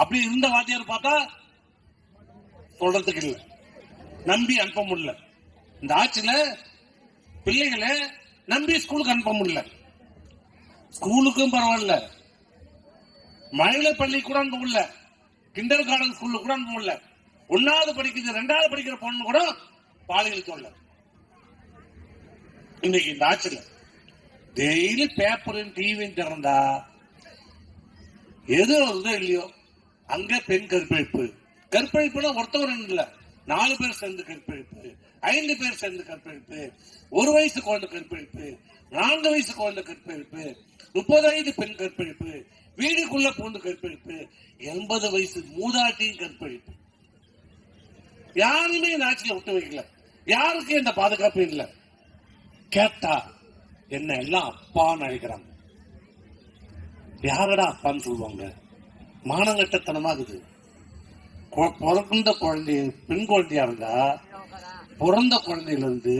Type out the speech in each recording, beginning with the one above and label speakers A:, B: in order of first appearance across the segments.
A: அப்படி இருந்த வாத்தியார் பார்த்தா சொல்றதுக்கு இல்லை. நம்பி அனுப்ப முடியல. இந்த ஆட்சியில பிள்ளைகளை நம்பி ஸ்கூலுக்கு அனுப்ப முடியல. ஸ்கூலுக்கும் பரவாயில்ல. மழலை பள்ளி கூட அனுப்ப முடியல. கிண்டர் கார்டன் ஸ்கூல்ல கூட அனுப்ப முடியல. ஒன்னாவது படிக்கிறது ரெண்டாவது படிக்கிற பொண்ணு கூட பாலியல் தொல்லை. இன்னைக்கு இந்த ஆட்சியில் டெய்லி பேப்பரும் டிவியும் திறந்தா எது வருதோ இல்லையோ அங்க பெண் கற்பழிப்பு. கற்பழிப்புனா ஒருத்தவர் இல்ல நாலு பேர் சேர்ந்து கற்பழிப்பு. ஐந்து பேர் சேர்ந்து கற்பழிப்பு. ஒரு வயசு குழந்தை கற்பழிப்பு. நான்கு வயசு குழந்தை கற்பழிப்பு. முப்பது வயது பெண் கற்பழிப்பு. வீடுக்குள்ள பூந்து கற்பழிப்பு. எண்பது வயசு மூதாட்டியும் கற்பழிப்பு. யாருமே இந்த ஆட்சியில விட்டு வைக்கல. யாருக்கும் இந்த பாதுகாப்பு இல்லை. கேட்டா என்ன எல்லாம் அப்பான்னு அழைக்கிறாங்க. யாரடா அப்பான்னு சொல்லுவாங்க? மானங்கட்டத்தனமாகுது. பிறந்த குழந்தை பெண் குழந்தையா இருந்தா பிறந்த குழந்தையில இருந்து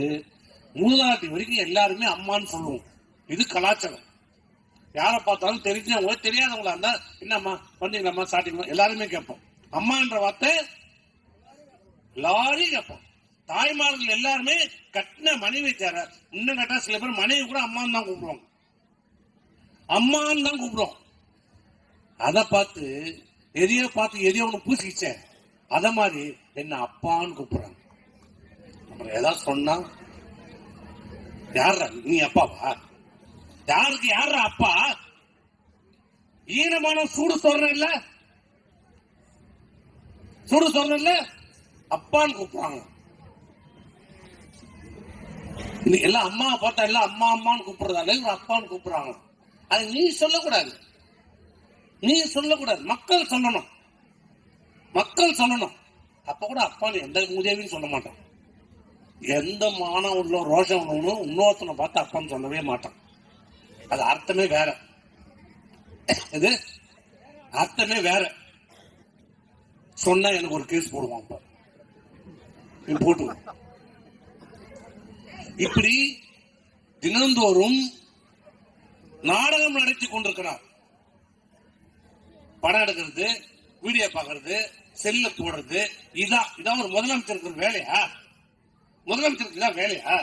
A: மூதாட்டி வரைக்கும் எல்லாருமே அம்மான்னு சொல்லுவோம். இது கலாச்சாரம். யாரை பார்த்தாலும் தெரிஞ்சவங்க தெரியாதவங்களா இருந்தா என்னம்மா வந்தீங்களாம்மா சாட்டிங்களா எல்லாருமே கேட்போம். அம்மான்ற வார்த்தை எல்லாரையும் கேட்போம். தாய்மார்கள் எல்லாருமே கட்டின மனைவி தேர இன்னும் கேட்டா சில பேர் மனைவி கூட அம்மான்னு தான் கூப்பிடுவாங்க. அம்மான்னு தான் கூப்பிடுவோம். அதை பார்த்து எதையோ பார்த்து எதையோ ஒன்று பூசிக்கிச்சேன். அதை மாதிரி என்ன அப்பான்னு கூப்பிடுறாங்க. அப்புறம் ஏதாவது சொன்னா யாரா நீ அப்பாவா? யாருக்கு யாரா அப்பா? ஈனமான சூடு சொல்றேன் இல்ல சூடு சொல்றேன்ல? இல்ல அப்பான்னு கூப்பிடுறாங்க. எல்லாம் அம்மாவை பார்த்தா எல்லாம் அம்மா அம்மான்னு கூப்பிடுறதால இவங்க அப்பான்னு கூப்பிடுறாங்க. அது நீ சொல்லக்கூடாது. நீ சொல்லக்கூடாது. மக்கள் சொல்லணும். மக்கள் சொல்லணும். அப்ப கூட அப்பான்னு எந்த உதவியும் சொல்ல மாட்டான். எந்த மானம் உள்ள ரோஷம் உள்ளவனும் இன்னொருத்தனை பார்த்து அப்பான்னு சொல்லவே மாட்டான். அது அர்த்தமே வேற. இது அர்த்தமே வேற. சொன்னா எனக்கு ஒரு கேஸ் போடுவான் இப்ப நீ போட்டு இப்படி தினந்தோறும் நாடகம் நடத்தி கொண்டிருக்கிறார். படம் எடுக்கிறது வீடியோ பார்க்கறது செல்ல போடுறது இதான் இதான் ஒரு முதலமைச்சருக்கு ஒரு வேலையா? முதலமைச்சருக்கு இதான் வேலையா?